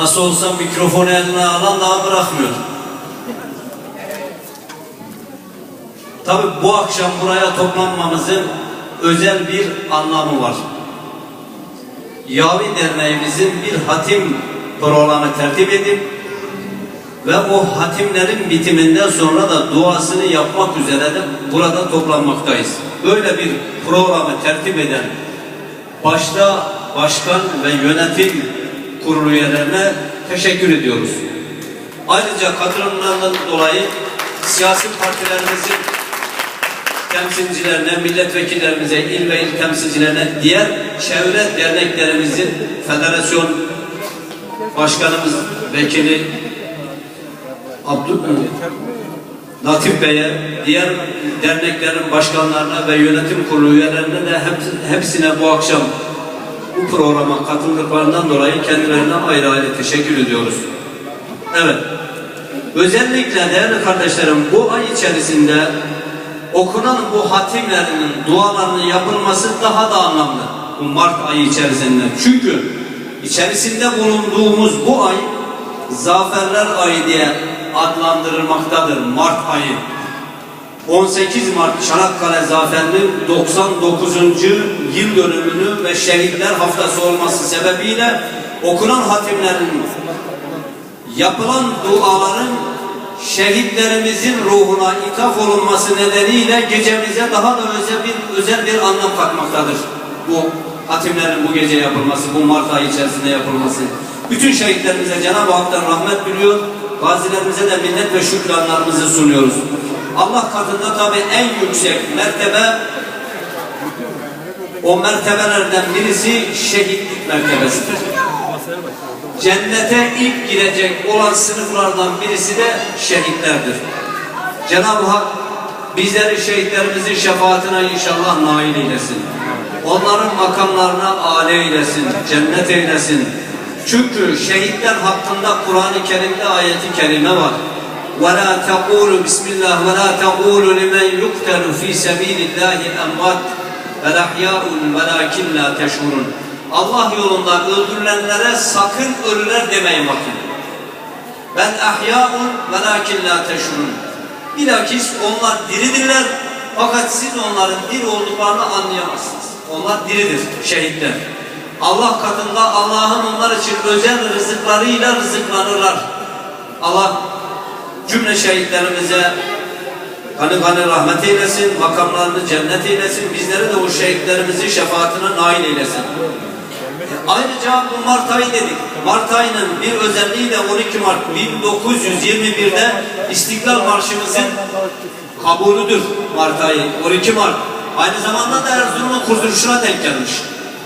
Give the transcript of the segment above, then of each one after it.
Nasıl olsa mikrofonu eline alan daha bırakmıyor. Tabi bu akşam buraya toplanmamızın özel bir anlamı var. Yavi Derneğimizin bir hatim programı tertip edip ve o hatimlerin bitiminden sonra da duasını yapmak üzere de burada toplanmaktayız. Böyle bir programı tertip eden başta başkan ve yönetim kurulu üyelerine teşekkür ediyoruz. Ayrıca katılımlarından dolayı siyasi partilerimizin temsilcilerine, milletvekillerimize, il ve il temsilcilerine, diğer çevre derneklerimizin federasyon başkanımız, vekili Abdül Latif Bey'e, diğer derneklerin başkanlarına ve yönetim kurulu üyelerine de hepsi- hepsine bu akşam bu programa katıldıklarından dolayı kendilerine ayrı ayrı teşekkür ediyoruz. Evet. Özellikle değerli kardeşlerim bu ay içerisinde okunan bu hatimlerinin dualarının yapılması daha da anlamlı. Bu Mart ayı içerisinde. Çünkü içerisinde bulunduğumuz bu ay Zaferler ayı diye adlandırılmaktadır Mart ayı. 18 Mart Çanakkale Zaferi'nin 99. yıl dönümünü ve şehitler haftası olması sebebiyle okunan hatimlerin yapılan duaların şehitlerimizin ruhuna ithaf olunması nedeniyle gecemize daha da özel bir özel bir anlam katmaktadır. Bu hatimlerin bu gece yapılması, bu Mart ayı içerisinde yapılması. Bütün şehitlerimize Cenab-ı Hak'tan rahmet diliyor. Gazilerimize de minnet ve şükranlarımızı sunuyoruz. Allah katında tabi en yüksek mertebe o mertebelerden birisi şehitlik mertebesidir. Cennete ilk girecek olan sınıflardan birisi de şehitlerdir. Cenab-ı Hak bizleri şehitlerimizin şefaatine inşallah nail eylesin. Onların makamlarına âle eylesin, cennet eylesin. Çünkü şehitler hakkında Kur'an-ı Kerim'de ayeti kerime var. وَلَا تَقُولُوا بِسْمِ اللّٰهِ وَلَا تَقُولُوا لِمَنْ يُقْتَلُ ف۪ي سَب۪يلِ اللّٰهِ اَمْوَاتٍ بَلْ اَحْيَاءٌ وَلَاكِنْ لَا تَشْعُرُونَ Allah yolunda öldürülenlere sakın ölüler demeyin bakın. Ben ahyaun velakin la teşurun. Bilakis onlar diridirler fakat siz onların diri olduklarını anlayamazsınız. Onlar diridir şehitler. Allah katında Allah'ın onlar için özel rızıklarıyla rızıklanırlar. Allah cümle şehitlerimize Gani gani rahmet eylesin, makamlarını cennet eylesin, bizleri de o şehitlerimizin şefaatine nail eylesin. Ayrıca bu Mart ayı dedik. Mart ayının bir özelliği de 12 Mart 1921'de İstiklal Marşımızın kabulüdür Mart ayı. 12 Mart. Aynı zamanda da Erzurum'un kurtuluşuna denk gelmiş.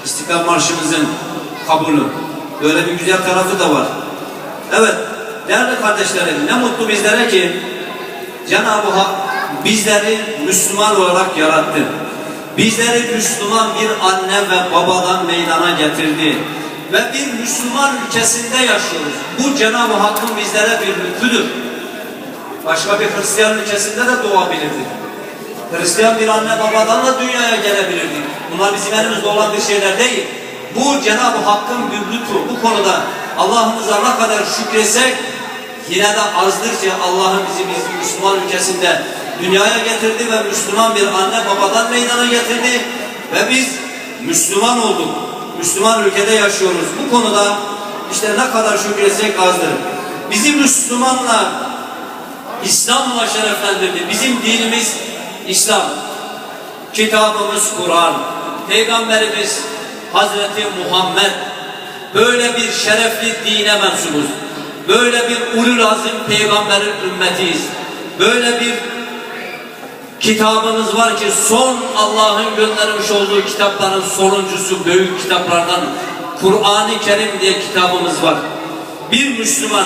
İstiklal Marşımızın kabulü. Böyle bir güzel tarafı da var. Evet, değerli kardeşlerim ne mutlu bizlere ki Cenab-ı Hak bizleri Müslüman olarak yarattı. Bizleri Müslüman bir anne ve babadan meydana getirdi. Ve bir Müslüman ülkesinde yaşıyoruz. Bu Cenab-ı Hakk'ın bizlere bir lütfudur. Başka bir Hristiyan ülkesinde de doğabilirdik. Hristiyan bir anne babadan da dünyaya gelebilirdik. Bunlar bizim elimizde olan bir şeyler değil. Bu Cenab-ı Hakk'ın bir lütfu. Bu konuda Allah'ımıza ne kadar şükretsek yine de azdır ki Allah'ın bizi biz Müslüman ülkesinde dünyaya getirdi ve Müslüman bir anne babadan meydana getirdi ve biz Müslüman olduk. Müslüman ülkede yaşıyoruz. Bu konuda işte ne kadar şükretsek azdır. Bizi Müslümanla İslam'la şereflendirdi. Bizim dinimiz İslam. Kitabımız Kur'an. Peygamberimiz Hazreti Muhammed böyle bir şerefli dine mensubuz. Böyle bir ulul azim peygamberin ümmetiyiz. Böyle bir kitabımız var ki son Allah'ın göndermiş olduğu kitapların sonuncusu büyük kitaplardan Kur'an-ı Kerim diye kitabımız var. Bir Müslüman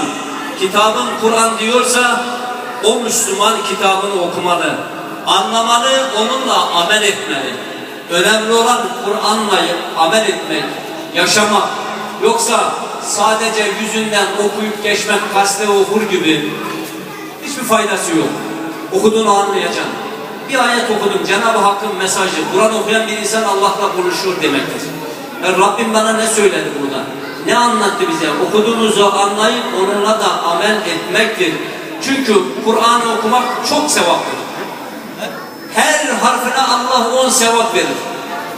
kitabın Kur'an diyorsa o Müslüman kitabını okumalı, anlamalı, onunla amel etmeli. Önemli olan Kur'an'la amel etmek, yaşamak. Yoksa sadece yüzünden okuyup geçmek gazete okur gibi hiçbir faydası yok. Okuduğunu anlayacaksın. Bir ayet okudum. Cenab-ı Hakk'ın mesajı. Kur'an okuyan bir insan Allah'la konuşuyor demektir. Yani Rabbim bana ne söyledi burada? ne anlattı bize? Okuduğumuzu anlayıp onunla da amel etmektir. Çünkü Kur'an'ı okumak çok sevaptır. Her harfine Allah on sevap verir.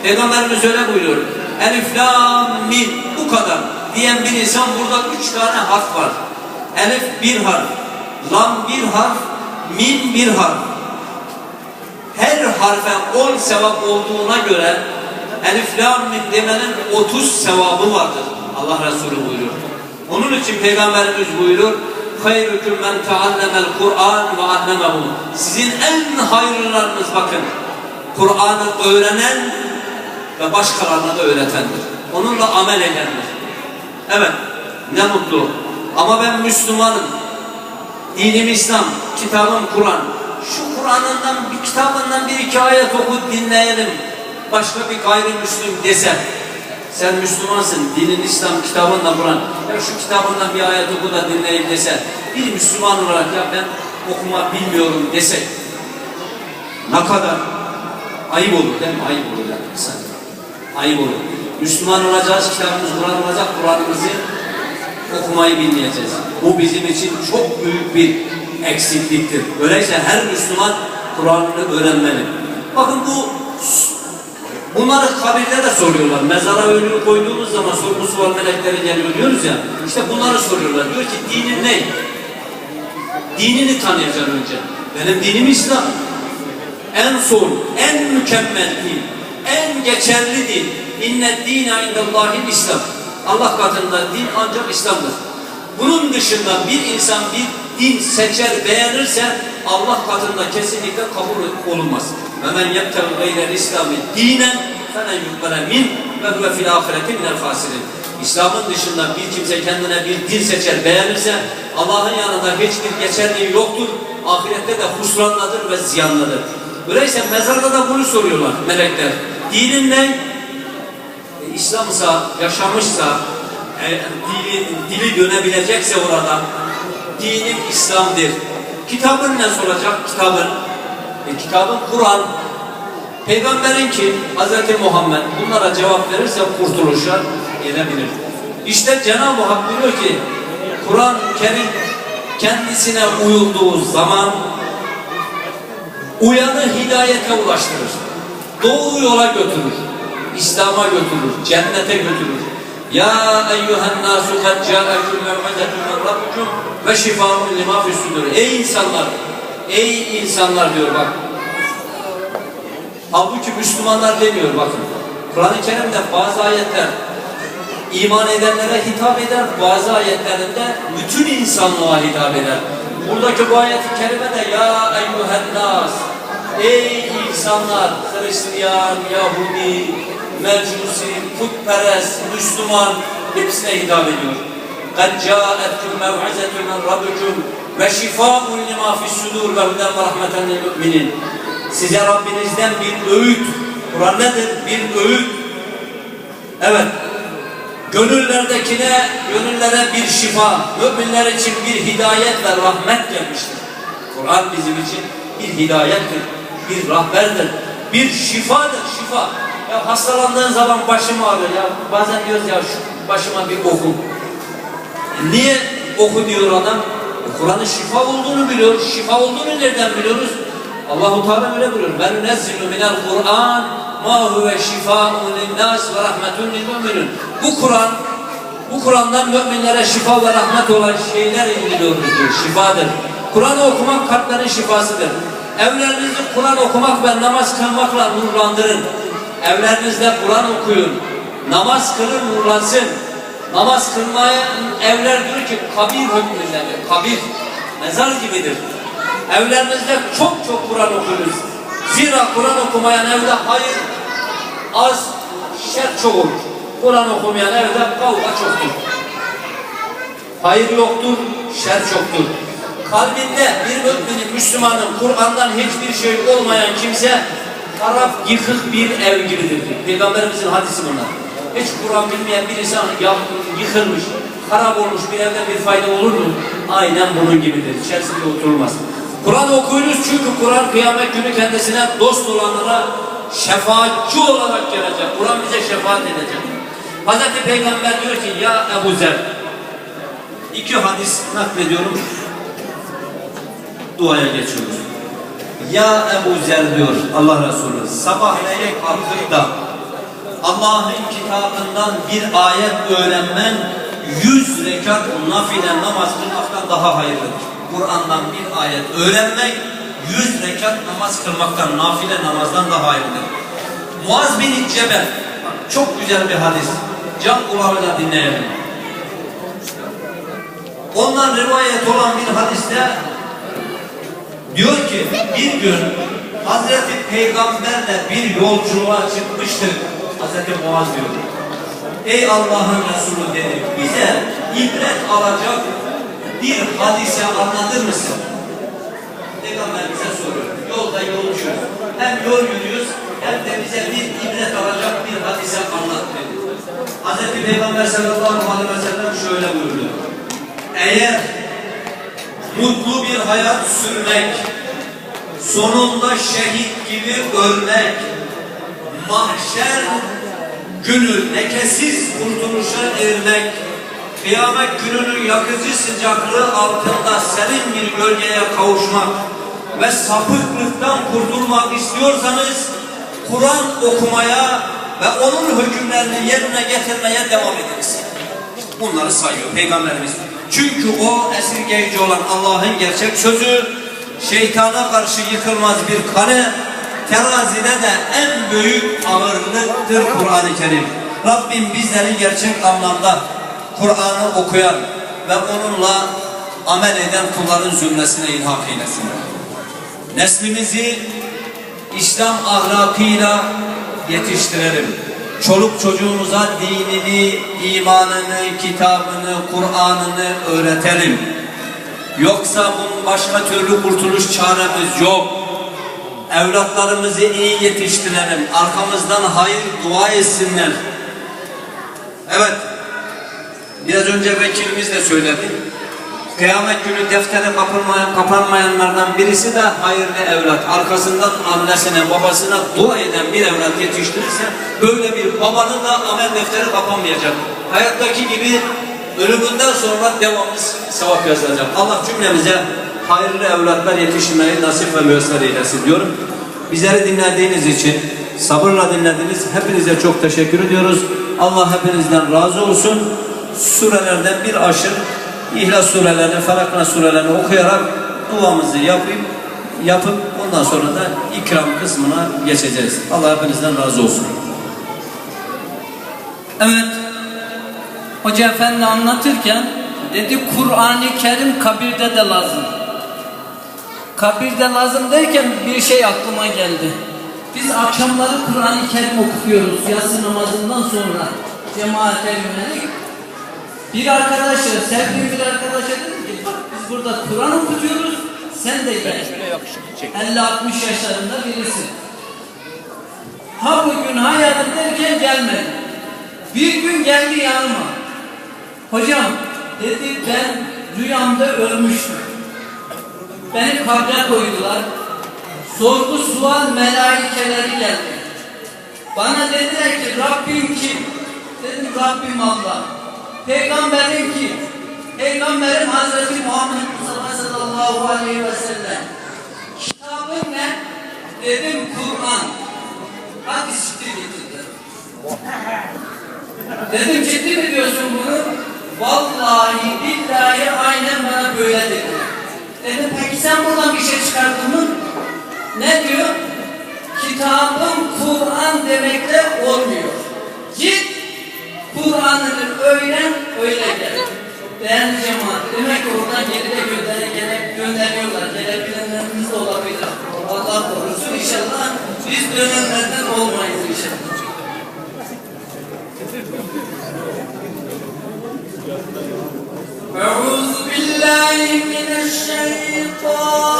Peygamberimiz öyle buyuruyor. Elif, lam, mim bu kadar diyen bir insan burada üç tane harf var. Elif bir harf, lam bir harf, mim bir harf. Her harfe on sevap olduğuna göre Elif, lam, mim demenin 30 sevabı vardır. Allah Resulü buyuruyor. Onun için Peygamberimiz buyuruyor. Hayrüküm men teallemel Kur'an ve allemehu. Sizin en hayırlılarınız bakın. Kur'an'ı öğrenen ve başkalarına da öğretendir. Onunla amel edendir. Evet, ne mutlu. Ama ben Müslümanım. Dinim İslam, kitabım Kur'an. Şu Kur'an'ından, bir kitabından bir iki ayet oku dinleyelim. Başka bir gayrimüslim desem. Sen Müslümansın, dinin İslam kitabında Kur'an. Ya şu kitabından bir ayet oku da dinleyeyim dese. Bir Müslüman olarak ya ben okuma bilmiyorum desek. Ne kadar ayıp olur değil mi? Ayıp olur yani. Sen. Ayıp olur. Müslüman olacağız, kitabımız Kur'an olacak, Kur'an'ımızı okumayı bilmeyeceğiz. Bu bizim için çok büyük bir eksikliktir. Öyleyse her Müslüman Kur'an'ını öğrenmeli. Bakın bu bunları kabirde de soruyorlar. Mezara ölüyü koyduğumuz zaman sorumlusu var melekleri geliyor diyoruz ya. İşte bunları soruyorlar. Diyor ki dinin ne? Dinini tanıyacaksın önce. Benim dinim İslam. En son, en mükemmel din, en geçerli din. İnne dine indellahil İslam. Allah katında din ancak İslam'dır. Bunun dışında bir insan bir din seçer, beğenirse Allah katında kesinlikle kabul olunmaz. Ve men yebtev gayrel İslami dinen felen yubbele min ve huve fil ahireti minel. İslam'ın dışında bir kimse kendine bir din seçer, beğenirse Allah'ın yanında hiçbir geçerliği yoktur. Ahirette de husranladır ve ziyanlıdır. Öyleyse mezarda da bunu soruyorlar melekler. Dinin ne? E, İslam'sa, yaşamışsa, e, dili, dili dönebilecekse orada dinim İslam'dır. Kitabın ne soracak? Kitabın. E, kitabın Kur'an. Peygamberin kim? Hz. Muhammed. Bunlara cevap verirse kurtuluşa gelebilir. İşte Cenab-ı Hak buyuruyor ki Kur'an-ı Kerim kendisine uyulduğu zaman uyanı hidayete ulaştırır. Doğru yola götürür. İslam'a götürür. Cennete götürür. Ya eyyühen nasu kad câeküm mev'idetun min rabbikum ve şifâun limâ füssüdür. Ey insanlar! Ey insanlar diyor bak. Halbuki Müslümanlar demiyor bakın. Kur'an-ı Kerim'de bazı ayetler iman edenlere hitap eder, bazı ayetlerinde bütün insanlığa hitap eder. Buradaki bu ayet-i kerimede ya eyyühen nas ey insanlar Hristiyan, Yahudi, Mecusi, putperest, Müslüman hepsine hitap ediyor. قَدْ جَاءَتْكُمْ مَوْعِزَةٌ مِنْ رَبِّكُمْ وَشِفَاءٌ لِمَا فِي السُّدُورِ وَهُدًى وَرَحْمَةً لِلْمُؤْمِنِينَ Size Rabbinizden bir öğüt. Kur'an nedir? Bir öğüt. Evet. Gönüllerdekine, gönüllere bir şifa, müminler için bir hidayet ve rahmet gelmiştir. Kur'an bizim için bir hidayettir, bir rahberdir, bir şifadır, şifa. Ya hastalandığın zaman başım ağrıyor ya. Bazen diyoruz ya şu başıma bir oku. Niye oku diyor adam? Kur'an'ın şifa olduğunu biliyor. Şifa olduğunu nereden biliyoruz? Allahu Teala öyle buyuruyor. Ben nezzilu minel Kur'an ma huve şifaun linnas ve rahmetun lil. Bu Kur'an bu Kur'an'dan müminlere şifa ve rahmet olan şeyler indiriyoruz diyor. Şifadır. Kur'an okumak kalplerin şifasıdır. Evlerinizi Kur'an okumak ve namaz kılmakla nurlandırın. Evlerinizde Kur'an okuyun. Namaz kılın nurlansın. Namaz kılmayan evler diyor ki kabir hükmündedir. Kabir mezar gibidir. Evlerinizde çok çok Kur'an okuyunuz. Zira Kur'an okumayan evde hayır az, şer olur. Kur'an okumayan evde kavga çoktur. Hayır yoktur, şer çoktur. Kalbinde bir müminin, Müslümanın Kur'an'dan hiçbir şey olmayan kimse taraf yıkık bir ev gibidir. Peygamberimizin hadisi bunlar. Hiç Kur'an bilmeyen bir insan yıkılmış, harap olmuş bir evden bir fayda olur mu? Aynen bunun gibidir. İçerisinde oturulmaz. Kur'an okuyunuz çünkü Kur'an kıyamet günü kendisine dost olanlara şefaatçi olarak gelecek. Kur'an bize şefaat edecek. Hazreti Peygamber diyor ki ya Ebu Zer iki hadis naklediyorum duaya geçiyoruz. Ya Ebu Zer diyor Allah Resulü sabahleyin kalkıp Allah'ın kitabından bir ayet öğrenmen yüz rekat nafile namaz kılmaktan daha hayırlıdır. Kur'an'dan bir ayet öğrenmek yüz rekat namaz kılmaktan nafile namazdan daha hayırlıdır. Muaz bin Cebel çok güzel bir hadis. Can kulağıyla dinleyelim. Ondan rivayet olan bir hadiste diyor ki bir gün Hazreti Peygamberle bir yolculuğa çıkmıştık. Hazreti Muaz diyor. Ey Allah'ın Resulü dedi. Bize ibret alacak bir hadise anlatır mısın? Peygamber bize soruyor. Yolda yolcuyuz. Hem yol yürüyoruz hem de bize bir ibret alacak bir hadise anlat dedi. Hazreti Peygamber sallallahu aleyhi ve sellem şöyle buyurdu. Eğer mutlu bir hayat sürmek, sonunda şehit gibi ölmek, mahşer günü lekesiz kurtuluşa ermek, kıyamet gününün yakıcı sıcaklığı altında serin bir gölgeye kavuşmak ve sapıklıktan kurtulmak istiyorsanız Kur'an okumaya ve onun hükümlerini yerine getirmeye devam ediniz. Bunları sayıyor Peygamberimiz. Çünkü o esirgeyici olan Allah'ın gerçek sözü, şeytana karşı yıkılmaz bir kale, terazide de en büyük ağırlıktır Kur'an-ı Kerim. Rabbim bizleri gerçek anlamda Kur'an'ı okuyan ve onunla amel eden kulların zümresine ilhak eylesin. Neslimizi İslam ahlakıyla yetiştirelim. Çoluk çocuğumuza dinini, imanını, kitabını, Kur'an'ını öğretelim. Yoksa bunun başka türlü kurtuluş çaremiz yok. Evlatlarımızı iyi yetiştirelim. Arkamızdan hayır dua etsinler. Evet. Biraz önce vekilimiz de söyledi. Kıyamet günü deftere kapanmayan, kapanmayanlardan birisi de hayırlı evlat. Arkasından annesine, babasına dua eden bir evlat yetiştirirse böyle bir babanın da amel defteri kapanmayacak. Hayattaki gibi ölümünden sonra devamlı sevap yazılacak. Allah cümlemize hayırlı evlatlar yetiştirmeyi nasip ve müessir eylesin diyorum. Bizleri dinlediğiniz için, sabırla dinlediniz. Hepinize çok teşekkür ediyoruz. Allah hepinizden razı olsun. Surelerden bir aşır İhlas surelerini, Felakna surelerini okuyarak duamızı yapıp yapıp ondan sonra da ikram kısmına geçeceğiz. Allah hepinizden razı olsun. Evet. Hoca Efendi anlatırken dedi Kur'an-ı Kerim kabirde de lazım. Kabirde lazım derken bir şey aklıma geldi. Biz akşamları Kur'an-ı Kerim okuyoruz yatsı namazından sonra cemaate yönelik. Bir arkadaşa, sevdiğim bir arkadaşa dedim ki bak biz burada Kur'an okutuyoruz sen de gel. 50-60 yaşlarında birisi. Ha bugün ha yarın derken gelmedi. Bir gün geldi yanıma. Hocam dedi ben rüyamda ölmüştüm. Beni kabre koydular. Sorgu sual melaikeleri geldi. Bana dediler ki Rabbim kim? Dedim Rabbim Allah. Peygamberim kim? Peygamberim Hazreti Muhammed Mustafa sallallahu aleyhi ve sellem. Kitabın ne? Dedim Kur'an. Siktir git dedi. Dedim ciddi mi diyorsun bunu? Vallahi billahi aynen bana böyle dedi. Dedim peki sen buradan bir şey çıkardın mı? Ne diyor? Kitabım Kur'an demekle olmuyor. Git Kur'an'ını öğren öyle gel. Değerli cemaat, demek ki oradan geride gönder, gele, gönderiyorlar. Gelebilenlerimiz de olabilir. Allah korusun inşallah. Biz dönenlerden olmayız inşallah. أعوذ بالله من الشيطان الرجيم